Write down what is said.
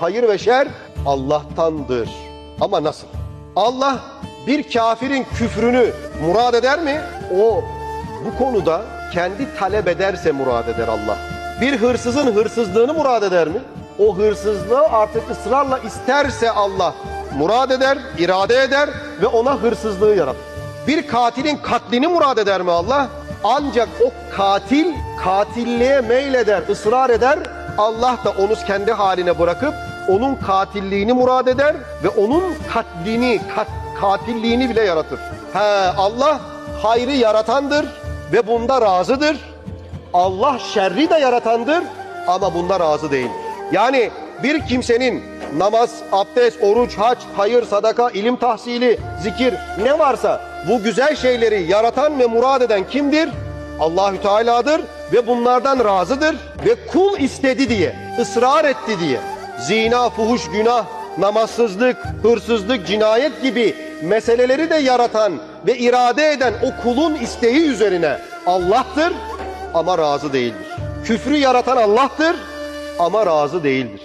hayır ve şer Allah'tandır. Ama nasıl? Allah bir kafirin küfrünü murad eder mi? O bu konuda kendi talep ederse murad eder Allah. Bir hırsızın hırsızlığını murad eder mi? O hırsızlığı artık ısrarla isterse Allah murad eder, irade eder ve ona hırsızlığı yaratır. Bir katilin katlini murad eder mi Allah? Ancak o katil katilliğe meyleder, ısrar eder. Allah da onu kendi haline bırakıp onun katilliğini murad eder ve onun katlini, kat, katilliğini bile yaratır. He, Allah hayrı yaratandır ve bunda razıdır. Allah şerri de yaratandır ama bunda razı değil. Yani bir kimsenin namaz, abdest, oruç, hac, hayır, sadaka, ilim tahsili, zikir ne varsa bu güzel şeyleri yaratan ve murad eden kimdir? Allahü Teala'dır ve bunlardan razıdır ve kul istedi diye, ısrar etti diye zina, fuhuş, günah, namazsızlık, hırsızlık, cinayet gibi meseleleri de yaratan ve irade eden o kulun isteği üzerine Allah'tır ama razı değildir. Küfrü yaratan Allah'tır ama razı değildir.